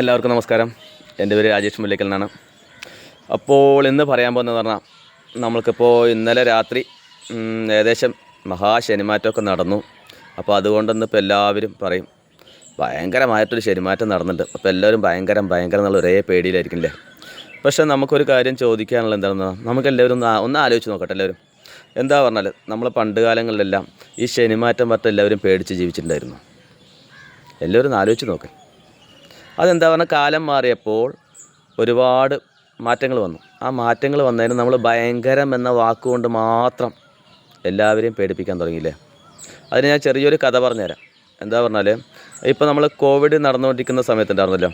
എല്ലാവർക്കും നമസ്കാരം. എന്റെ പേര് രാജേഷ് മുല്ലക്കൽ എന്നാണ് അപ്പോൾ ഇന്ന് പറയാൻ പോകുന്നത് പറഞ്ഞാൽ നമ്മൾക്കിപ്പോൾ ഇന്നലെ രാത്രി ഏകദേശം മഹാശനിമാറ്റമൊക്കെ നടന്നു. അപ്പോൾ അതുകൊണ്ടൊന്ന് ഇപ്പോൾ എല്ലാവരും പറയും ഭയങ്കരമായിട്ടൊരു ശനിമാറ്റം നടന്നിട്ടുണ്ട്. അപ്പോൾ എല്ലാവരും ഭയങ്കരം ഭയങ്കരം എന്നുള്ള ഒരേ പേടിയിലായിരിക്കും അല്ലേ പക്ഷേ നമുക്കൊരു കാര്യം ചോദിക്കാനുള്ള എന്താണെന്ന് നമുക്ക് എല്ലാവരും ഒന്ന് ഒന്ന് ആലോചിച്ച് നോക്കട്ടെ എല്ലാവരും. എന്താ പറഞ്ഞാൽ നമ്മൾ പണ്ട് കാലങ്ങളിലെല്ലാം ഈ ശനിമാറ്റം പറ്റ എല്ലാവരും പേടിച്ച് ജീവിച്ചിട്ടുണ്ടായിരുന്നു. എല്ലാവരും ഒന്ന് ആലോചിച്ച് നോക്ക്. അതെന്താ പറഞ്ഞാൽ കാലം മാറിയപ്പോൾ ഒരുപാട് മാറ്റങ്ങൾ വന്നു. ആ മാറ്റങ്ങൾ വന്നതിന് നമ്മൾ ഭയങ്കരം എന്ന വാക്കുകൊണ്ട് മാത്രം എല്ലാവരെയും പേടിപ്പിക്കാൻ തുടങ്ങിയില്ലേ? അതിന് ഞാൻ ചെറിയൊരു കഥ പറഞ്ഞുതരാം. എന്താ പറഞ്ഞാൽ ഇപ്പോൾ നമ്മൾ കോവിഡ് നടന്നുകൊണ്ടിരിക്കുന്ന സമയത്തുണ്ടായിരുന്നല്ലോ.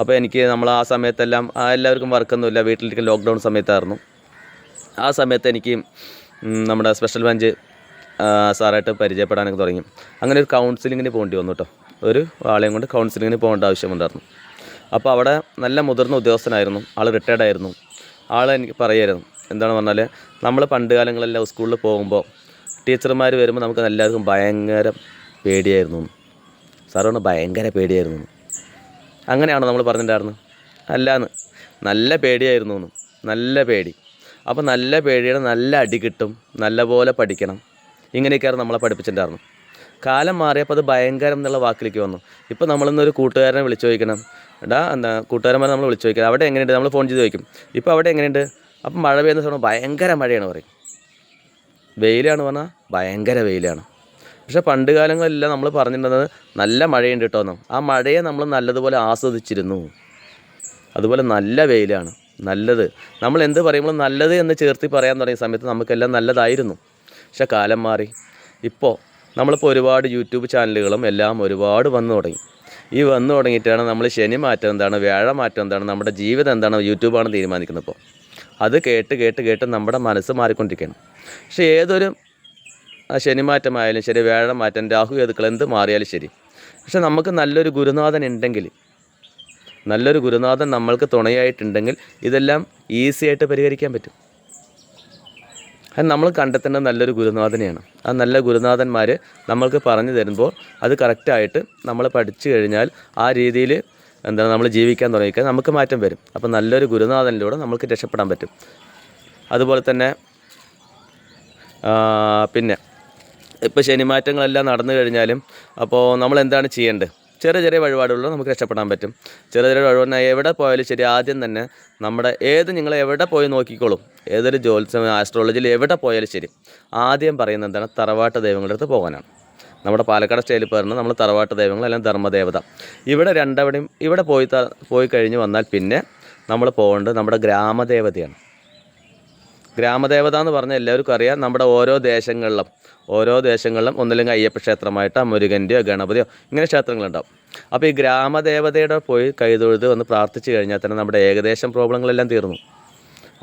അപ്പോൾ എനിക്ക് നമ്മൾ ആ സമയത്തെല്ലാം എല്ലാവർക്കും വർക്കൊന്നുമില്ല. വീട്ടിലിരിക്കുന്ന ലോക്ക്ഡൗൺ സമയത്തായിരുന്നു. ആ സമയത്ത് എനിക്ക് നമ്മുടെ സ്പെഷ്യൽ ബെഞ്ച് സാറായിട്ട് പരിചയപ്പെടാനൊക്കെ തുടങ്ങി. അങ്ങനെ ഒരു കൗൺസിലിങ്ങിന് പോകേണ്ടി വന്നു കേട്ടോ. ഒരു ആളെയും കൊണ്ട് കൗൺസിലിങ്ങിന് പോകേണ്ട ആവശ്യമുണ്ടായിരുന്നു. അപ്പോൾ അവിടെ നല്ല മുതിർന്ന ഉദ്യോഗസ്ഥനായിരുന്നു. ആൾ റിട്ടയർഡ് ആയിരുന്നു. ആൾ എനിക്ക് പറയായിരുന്നു. എന്താണ് പറഞ്ഞാൽ നമ്മൾ പണ്ട് കാലങ്ങളെല്ലാം സ്കൂളിൽ പോകുമ്പോൾ ടീച്ചർമാർ വരുമ്പോൾ നമുക്ക് എല്ലാവർക്കും ഭയങ്കര പേടിയായിരുന്നു. സാറ് പറഞ്ഞു ഭയങ്കര പേടിയായിരുന്നു. അങ്ങനെയാണോ നമ്മൾ പറഞ്ഞിട്ടുണ്ടായിരുന്നു അല്ലാന്ന്. നല്ല പേടിയായിരുന്നു. നല്ല പേടി. അപ്പോൾ നല്ല പേടിയുടെ നല്ല അടി കിട്ടും. നല്ലപോലെ പഠിക്കണം. ഇങ്ങനെയൊക്കെയായിരുന്നു നമ്മളെ പഠിപ്പിച്ചിട്ടുണ്ടായിരുന്നു കാലം മാറിയപ്പോൾ അത് ഭയങ്കരം എന്നുള്ള വാക്കിലേക്ക് വന്നു. ഇപ്പോൾ നമ്മളിന്നൊരു കൂട്ടുകാരനെ വിളിച്ചു ചോദിക്കണം. എടാ എന്താ കൂട്ടുകാരന്മാരെ നമ്മൾ വിളിച്ചു ചോദിക്കണം. അവിടെ എങ്ങനെയുണ്ട്? നമ്മൾ ഫോൺ ചെയ്ത് ചോദിക്കും. ഇപ്പോൾ അവിടെ എങ്ങനെയുണ്ട്? അപ്പം മഴ പെയ്യുന്ന സമയം ഭയങ്കര മഴയാണ് പറയും. വെയിലാണ് പറഞ്ഞാൽ ഭയങ്കര വെയിലാണ്. പക്ഷേ പണ്ട് കാലങ്ങളിലെല്ലാം നമ്മൾ പറഞ്ഞിട്ടുണ്ടെന്ന് നല്ല മഴയുണ്ട് കേട്ടോ ആ മഴയെ നമ്മൾ നല്ലതുപോലെ ആസ്വദിച്ചിരുന്നു. അതുപോലെ നല്ല വെയിലാണ്. നല്ലത്. നമ്മൾ എന്ത് പറയുമ്പോൾ നല്ലത് എന്ന് ചേർത്തി പറയാൻ തുടങ്ങിയ സമയത്ത് നമുക്കെല്ലാം നല്ലതായിരുന്നു. പക്ഷെ കാലം മാറി. ഇപ്പോൾ നമ്മളിപ്പോൾ ഒരുപാട് യൂട്യൂബ് ചാനലുകളും എല്ലാം ഒരുപാട് വന്നു തുടങ്ങി. ഈ വന്നു തുടങ്ങിയിട്ടാണ് നമ്മൾ ശനി മാറ്റം എന്താണ് വ്യാഴ മാറ്റം എന്താണ് നമ്മുടെ ജീവിതം എന്താണ് യൂട്യൂബാണ് തീരുമാനിക്കുന്നത് ഇപ്പോൾ അത് കേട്ട് കേട്ട് കേട്ട് നമ്മുടെ മനസ്സ് മാറിക്കൊണ്ടിരിക്കുകയാണ്. പക്ഷേ ഏതൊരു ശനിമാറ്റമായാലും ശരി വ്യാഴമാറ്റം രാഹു ഏതുക്കൾ എന്ത് മാറിയാലും ശരി. പക്ഷെ നമുക്ക് നല്ലൊരു ഗുരുനാഥൻ ഉണ്ടെങ്കിൽ നല്ലൊരു ഗുരുനാഥൻ നമ്മൾക്ക് തുണയായിട്ടുണ്ടെങ്കിൽ ഇതെല്ലാം ഈസി ആയിട്ട് പരിഹരിക്കാൻ പറ്റും. അത് നമ്മൾ കണ്ടെത്തേണ്ടത് നല്ലൊരു ഗുരുനാഥനെയാണ്. ആ നല്ല ഗുരുനാഥന്മാർ നമ്മൾക്ക് പറഞ്ഞു തരുമ്പോൾ അത് കറക്റ്റായിട്ട് നമ്മൾ പഠിച്ചു കഴിഞ്ഞാൽ ആ രീതിയിൽ എന്താണ് നമ്മൾ ജീവിക്കാൻ തുടങ്ങിക്കാൻ നമുക്ക് മാറ്റം വരും. അപ്പോൾ നല്ലൊരു ഗുരുനാഥനിലൂടെ നമുക്ക് രക്ഷപ്പെടാൻ പറ്റും. അതുപോലെ തന്നെ പിന്നെ ഇപ്പോൾ ശനിമാറ്റങ്ങളെല്ലാം നടന്നു കഴിഞ്ഞാലും അപ്പോൾ നമ്മൾ എന്താണ് ചെയ്യേണ്ടത്? ചെറിയ ചെറിയ വഴിപാടുകളിലും നമുക്ക് രക്ഷപ്പെടാൻ പറ്റും. ചെറിയ ചെറിയ വഴിപാടിനായി എവിടെ പോയാലും ശരി ആദ്യം തന്നെ നമ്മുടെ ഏത് നിങ്ങൾ എവിടെ പോയി നോക്കിക്കോളും. ഏതൊരു ജ്യോത്സ്യം ആസ്ട്രോളജിയിൽ എവിടെ പോയാലും ശരി ആദ്യം പറയുന്നത് എന്താണ്? തറവാട്ട് ദൈവങ്ങളുടെ അടുത്ത് പോകാനാണ്. നമ്മുടെ പാലക്കാട് സ്റ്റൈലിൽ പറഞ്ഞാൽ നമ്മൾ തറവാട്ട് ദൈവങ്ങൾ അല്ലെങ്കിൽ ധർമ്മദേവത. ഇവിടെ രണ്ടവിടെയും ഇവിടെ പോയി പോയി കഴിഞ്ഞ് വന്നാൽ പിന്നെ നമ്മൾ പോകേണ്ടത് നമ്മുടെ ഗ്രാമദേവതയാണ്. ഗ്രാമദേവത എന്ന് പറഞ്ഞാൽ എല്ലാവർക്കും അറിയാം. നമ്മുടെ ഓരോ ദേശങ്ങളിലും ഓരോ ദേശങ്ങളിലും ഒന്നില്ലെങ്കിൽ അയ്യപ്പ ക്ഷേത്രമായിട്ടോ മുരുകന്റെയോ ഗണപതിയോ ഇങ്ങനെ ക്ഷേത്രങ്ങളുണ്ടാവും. അപ്പോൾ ഈ ഗ്രാമദേവതയുടെ പോയി കൈതൊഴുത് വന്ന് പ്രാർത്ഥിച്ചു കഴിഞ്ഞാൽ തന്നെ നമ്മുടെ ഏകദേശം പ്രോബ്ലങ്ങളെല്ലാം തീർന്നു.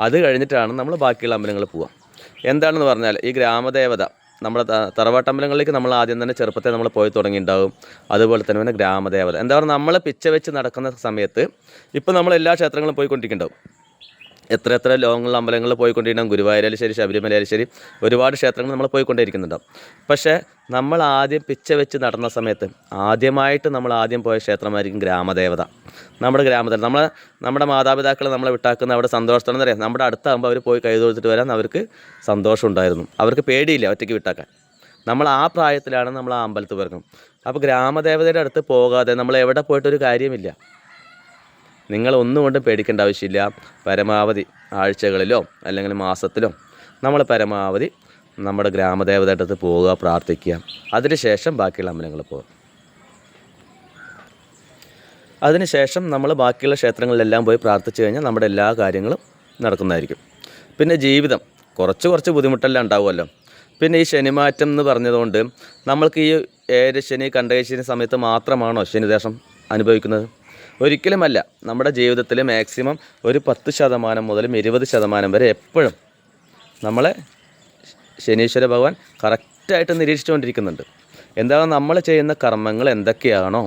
അത് കഴിഞ്ഞിട്ടാണ് നമ്മൾ ബാക്കിയുള്ള അമ്പലങ്ങളിൽ പോവുക. എന്താണെന്ന് പറഞ്ഞാൽ ഈ ഗ്രാമദേവത നമ്മുടെ തറവാട്ടമ്പലങ്ങളിലേക്ക് നമ്മൾ ആദ്യം തന്നെ ചെറുപ്പത്തെ നമ്മൾ പോയി തുടങ്ങിയിട്ടുണ്ടാവും. അതുപോലെ തന്നെ പിന്നെ ഗ്രാമദേവത. എന്താ പറയുക നമ്മൾ പിച്ച വെച്ച് നടക്കുന്ന സമയത്ത് ഇപ്പോൾ നമ്മൾ എല്ലാ ക്ഷേത്രങ്ങളും പോയിക്കൊണ്ടിരിക്കുന്നുണ്ടാവും. എത്ര എത്ര ലോകങ്ങളിൽ അമ്പലങ്ങളിൽ പോയിക്കൊണ്ടിരിക്കണം ഗുരുവായൂരായാലും ശരി ശബരിമലയായാലും ശരി ഒരുപാട് ക്ഷേത്രങ്ങൾ നമ്മൾ പോയിക്കൊണ്ടിരിക്കുന്നുണ്ടാവും പക്ഷേ നമ്മൾ ആദ്യം പിച്ച വെച്ച് നടന്ന സമയത്ത് ആദ്യമായിട്ട് നമ്മൾ ആദ്യം പോയ ക്ഷേത്രമായിരിക്കും ഗ്രാമദേവത. നമ്മുടെ ഗ്രാമത്തിൽ നമ്മൾ നമ്മുടെ മാതാപിതാക്കൾ നമ്മളെ വിട്ടാക്കുന്ന അവിടെ സന്തോഷത്തോടെ പറയാം. നമ്മുടെ അടുത്താകുമ്പോൾ അവർ പോയി കൈ തൊഴുത്തിട്ട് വരാൻ അവർക്ക് സന്തോഷം ഉണ്ടായിരുന്നു. അവർക്ക് പേടിയില്ല ഒറ്റയ്ക്ക് വിട്ടാക്കാൻ. നമ്മൾ ആ പ്രായത്തിലാണ് നമ്മൾ ആ അമ്പലത്തിൽ വരുന്നത് അപ്പോൾ ഗ്രാമദേവതയുടെ അടുത്ത് പോകാതെ നമ്മൾ എവിടെ പോയിട്ടൊരു കാര്യമില്ല. നിങ്ങൾ ഒന്നും കൊണ്ട് പേടിക്കേണ്ട ആവശ്യമില്ല. പരമാവധി ആഴ്ചകളിലോ അല്ലെങ്കിൽ മാസത്തിലോ നമ്മൾ പരമാവധി നമ്മുടെ ഗ്രാമദേവതയുടെ അടുത്ത് പോവുക പ്രാർത്ഥിക്കുക. അതിനുശേഷം ബാക്കിയുള്ള അമ്പലങ്ങളിൽ പോകുക അതിനുശേഷം നമ്മൾ ബാക്കിയുള്ള ക്ഷേത്രങ്ങളിലെല്ലാം പോയി പ്രാർത്ഥിച്ചു കഴിഞ്ഞാൽ നമ്മുടെ എല്ലാ കാര്യങ്ങളും നടക്കുന്നതായിരിക്കും. പിന്നെ ജീവിതം. കുറച്ച് കുറച്ച് ബുദ്ധിമുട്ടെല്ലാം ഉണ്ടാവുമല്ലോ. പിന്നെ ഈ ശനിമാറ്റം എന്ന് പറഞ്ഞതുകൊണ്ട് നമ്മൾക്ക് ഈ ഏഴ് ശനി കണ്ടകശനി സമയത്ത് മാത്രമാണോ ശനിദേശം അനുഭവിക്കുന്നത്? ഒരിക്കലുമല്ല. നമ്മുടെ ജീവിതത്തിൽ മാക്സിമം ഒരു പത്ത് ശതമാനം മുതൽ ഇരുപത് ശതമാനം വരെ എപ്പോഴും നമ്മളെ ശനീശ്വര ഭഗവാൻ കറക്റ്റായിട്ട് നിരീക്ഷിച്ചുകൊണ്ടിരിക്കുന്നുണ്ട്. എന്താണ് നമ്മൾ ചെയ്യുന്ന കർമ്മങ്ങൾ എന്തൊക്കെയാണോ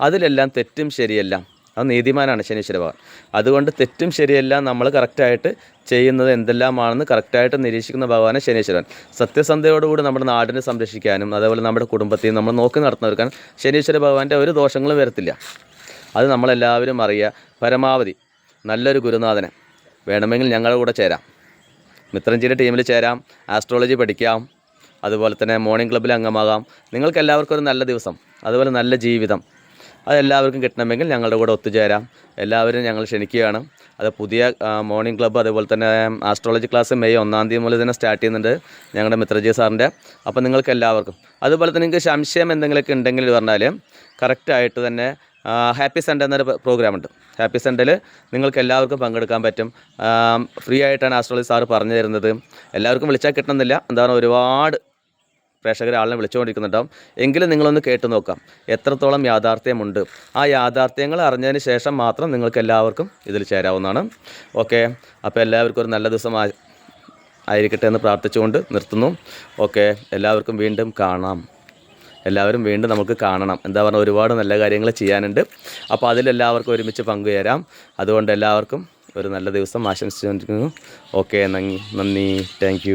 അതിലെല്ലാം തെറ്റും ശരിയെല്ലാം. അത് നീതിമാനാണ് ശനീശ്വര ഭഗവാൻ. അതുകൊണ്ട് തെറ്റും ശരിയെല്ലാം നമ്മൾ കറക്റ്റായിട്ട് ചെയ്യുന്നത് എന്തെല്ലാമാണെന്ന് കറക്റ്റായിട്ട് നിരീക്ഷിക്കുന്ന ഭഗവാനെ ശനീശ്വരൻ. സത്യസന്ധയോടുകൂടി നമ്മുടെ നാടിനെ സംരക്ഷിക്കാനും അതേപോലെ നമ്മുടെ കുടുംബത്തെയും നമ്മൾ നോക്കി നടത്തുന്നവർക്കാണ് ശനീശ്വര ഭഗവാന്റെ ഒരു ദോഷങ്ങളും വരത്തില്ല. അത് നമ്മളെല്ലാവരും അറിയുക പരമാവധി നല്ലൊരു ഗുരുനാഥനെ. വേണമെങ്കിൽ ഞങ്ങളുടെ കൂടെ ചേരാം. മിത്രഞ്ചേരി ടീമിൽ ചേരാം ആസ്ട്രോളജി പഠിക്കാം അതുപോലെ തന്നെ മോർണിംഗ് ക്ലബ്ബിൽ അംഗമാകാം. നിങ്ങൾക്ക് എല്ലാവർക്കും ഒരു നല്ല ദിവസം അതുപോലെ നല്ല ജീവിതം. അതെല്ലാവർക്കും കിട്ടണമെങ്കിൽ ഞങ്ങളുടെ കൂടെ ഒത്തുചേരാം. എല്ലാവരും ഞങ്ങൾ ക്ഷണിക്കുകയാണ്. അത് പുതിയ മോർണിംഗ് ക്ലബ്ബ് അതുപോലെ തന്നെ ആസ്ട്രോളജി ക്ലാസ് മെയ് ഒന്നാം തീയതി മുതൽ തന്നെ സ്റ്റാർട്ട് ചെയ്യുന്നുണ്ട് ഞങ്ങളുടെ മിത്രജി സാറിന്റെ. അപ്പോൾ നിങ്ങൾക്ക് എല്ലാവർക്കും അതുപോലെ തന്നെ നിങ്ങൾക്ക് സംശയം എന്തെങ്കിലുമൊക്കെ ഉണ്ടെങ്കിൽ പറഞ്ഞാൽ കറക്റ്റായിട്ട് തന്നെ ഹാപ്പി സൺഡേ എന്നൊരു പ്രോഗ്രാം ഉണ്ട് ഹാപ്പി സൺഡേയിൽ നിങ്ങൾക്ക് എല്ലാവർക്കും പങ്കെടുക്കാൻ പറ്റും. ഫ്രീ ആയിട്ടാണ് ആസ്ട്രോളജി സാറ് പറഞ്ഞു തരുന്നത്. എല്ലാവർക്കും വിളിച്ചാൽ കിട്ടണമെന്നില്ല. എന്താണ് ഒരുപാട് പ്രേക്ഷകർ ആളിനെ വിളിച്ചുകൊണ്ടിരിക്കുന്നുണ്ടാവും. എങ്കിലും നിങ്ങളൊന്ന് കേട്ടു നോക്കാം. എത്രത്തോളം യാഥാർത്ഥ്യമുണ്ട്. ആ യാഥാർത്ഥ്യങ്ങൾ അറിഞ്ഞതിന് ശേഷം മാത്രം നിങ്ങൾക്ക് എല്ലാവർക്കും ഇതിൽ ചേരാവുന്നതാണ്. ഓക്കെ. അപ്പോൾ എല്ലാവർക്കും ഒരു നല്ല ദിവസം ആയിരിക്കട്ടെ എന്ന് പ്രാർത്ഥിച്ചുകൊണ്ട് നിർത്തുന്നു. ഓക്കെ. എല്ലാവർക്കും വീണ്ടും കാണാം. എല്ലാവരും വീണ്ടും നമുക്ക് കാണണം. എന്താ പറഞ്ഞാൽ ഒരുപാട് നല്ല കാര്യങ്ങൾ ചെയ്യാനുണ്ട്. അപ്പോൾ അതിലെല്ലാവർക്കും ഒരുമിച്ച് പങ്കുചേരാം. അതുകൊണ്ട് എല്ലാവർക്കും ഒരു നല്ല ദിവസം ആശംസിച്ചുകൊണ്ടിരിക്കുന്നു. ഓക്കെ നന്ദി നന്ദി. താങ്ക്